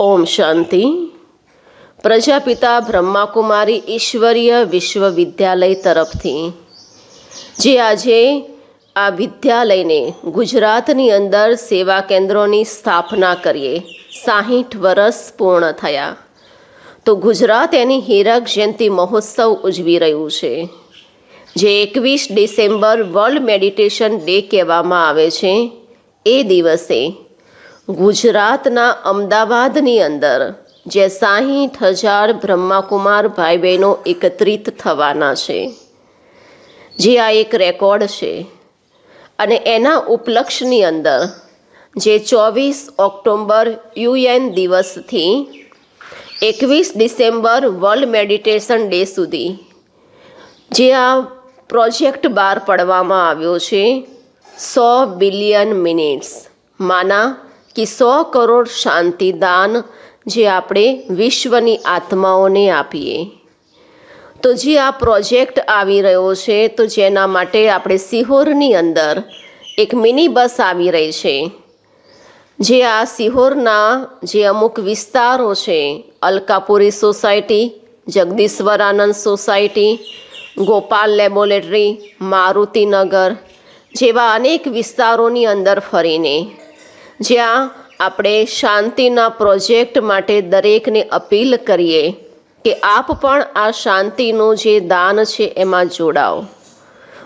ઓમ શાંતિ. પ્રજાપિતા બ્રહ્માકુમારી ઈશ્વરીય વિશ્વવિદ્યાલય તરફથી, જે આજે આ વિદ્યાલયને ગુજરાતની અંદર સેવા કેન્દ્રોની સ્થાપના કરીએ, સાહીઠ વર્ષ પૂર્ણ થયા. તો ગુજરાત એની હીરક જયંતિ મહોત્સવ ઉજવી રહ્યું છે, જે એકવીસ ડિસેમ્બર વર્લ્ડ મેડિટેશન ડે કહેવામાં આવે છે. એ દિવસે ગુજરાતના અમદાવાદની અંદર, જે સાહીઠ હજાર બ્રહ્માકુમાર ભાઈ બહેનો એકત્રિત થવાના છે. જે આ એક રેકોર્ડ છે. અને એના ઉપલક્ષની અંદર, જે ચોવીસ ઓક્ટોબર યુએન દિવસથી એકવીસ ડિસેમ્બર વર્લ્ડ મેડિટેશન ડે સુધી, જે આ પ્રોજેક્ટ બહાર પાડવામાં આવ્યો છે. સો બિલિયન મિનિટ્સ. માના કે સો કરોડ શાંતિદાન જે આપણે વિશ્વની આત્માઓને આપીએ. તો જે આ પ્રોજેક્ટ આવી રહ્યો છે, તો જેના માટે આપણે સિહોરની અંદર એક મિની બસ આવી રહી છે. જે આ સિહોરના જે અમુક વિસ્તારો છે, Alkapuri society, Jagdishwaranand society, Gopal laboratory, Marutinagar, જેવા અનેક વિસ્તારોની અંદર ફરીને જ્યાં આપણે શાંતિના પ્રોજેક્ટ માટે દરેકને અપીલ કરીએ કે આપ પણ આ શાંતિનું જે દાન છે એમાં જોડાઓ.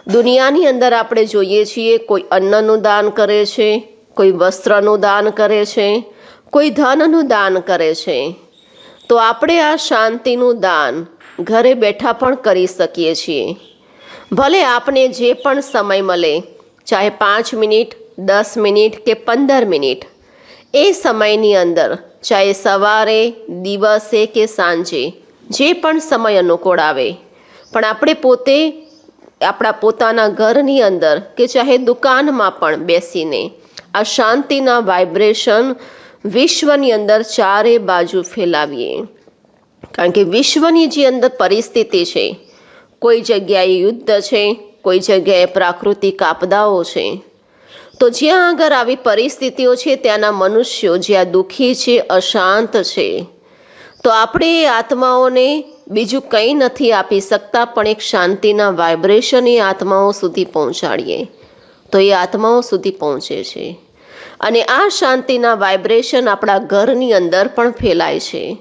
દુનિયાની અંદર આપણે જોઈએ છીએ કોઈ અન્નનું દાન કરે છે, કોઈ વસ્ત્રનું દાન કરે છે, કોઈ ધનનું દાન કરે છે. તો આપણે આ શાંતિનું દાન ઘરે બેઠા પણ કરી શકીએ છીએ. ભલે આપને જે પણ સમય મળે, ચાહે પાંચ મિનિટ દસ મિનિટ કે પંદર મિનિટ. એ સમયની અંદર, ચાહે સવારે, દિવસે કે સાંજે, જે પણ સમય અનુકૂળ આવે. પણ આપણે પોતે, આપણા પોતાના ઘરની અંદર કે ચાહે દુકાનમાં પણ બેસીને, આ શાંતિના વાઇબ્રેશન વિશ્વની અંદર ચારે બાજુ ફેલાવીએ. કારણ કે વિશ્વની જે અંદર પરિસ્થિતિ છે, કોઈ જગ્યાએ યુદ્ધ છે, કોઈ જગ્યાએ પ્રાકૃતિક આપદાઓ છે તો જ્યાં આગળ આવી પરિસ્થિતિઓ છે, ત્યાંના મનુષ્યો જ્યાં દુઃખી છે, અશાંત છે. તો આપણે એ આત્માઓને બીજું કંઈ નથી આપી શકતા, પણ એક શાંતિના વાઇબ્રેશન એ આત્માઓ સુધી પહોંચાડીએ. તો એ આત્માઓ સુધી પહોંચે છે. અને આ શાંતિના વાઇબ્રેશન આપણા ઘરની અંદર પણ ફેલાય છે.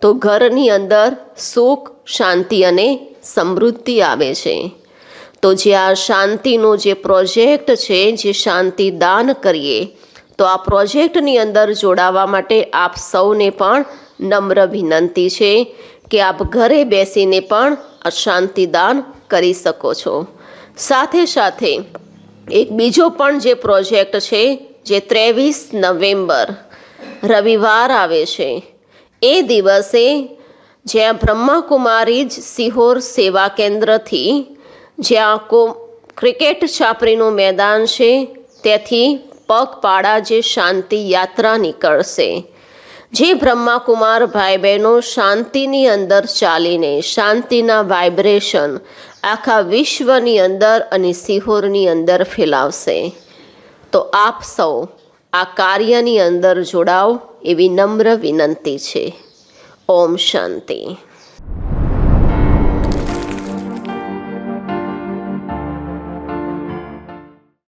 તો ઘરની અંદર સુખ, શાંતિ અને સમૃદ્ધિ આવે છે. તો જે આ શાંતિનો જે પ્રોજેક્ટ છે, જે શાંતિ દાન કરીએ, તો આ પ્રોજેક્ટની અંદર જોડાવા માટે આપ સૌને પણ નમ્ર વિનંતી છે કે આપ ઘરે બેસીને પણ આ શાંતિદાન કરી શકો છો. સાથે સાથે, એક બીજો પણ જે પ્રોજેક્ટ છે, જે ત્રેવીસ નવેમ્બર, રવિવાર આવે છે. એ દિવસે જ્યાં બ્રહ્માકુમારી જ સિહોર સેવા કેન્દ્રથી જ્યાં કો ક્રિકેટ છાપરીનું મેદાન છે ત્યાંથી પગપાળા જે શાંતિ યાત્રા નીકળશે. જે બ્રહ્માકુમાર ભાઈ બહેનો શાંતિની અંદર ચાલીને, શાંતિના વાઇબ્રેશન આખા વિશ્વની અંદર અને સિહોરની અંદર ફેલાવશે. તો આપ સૌ આ કાર્યની અંદર જોડાઓ એવી નમ્ર વિનંતી છે. ઓમ શાંતિ.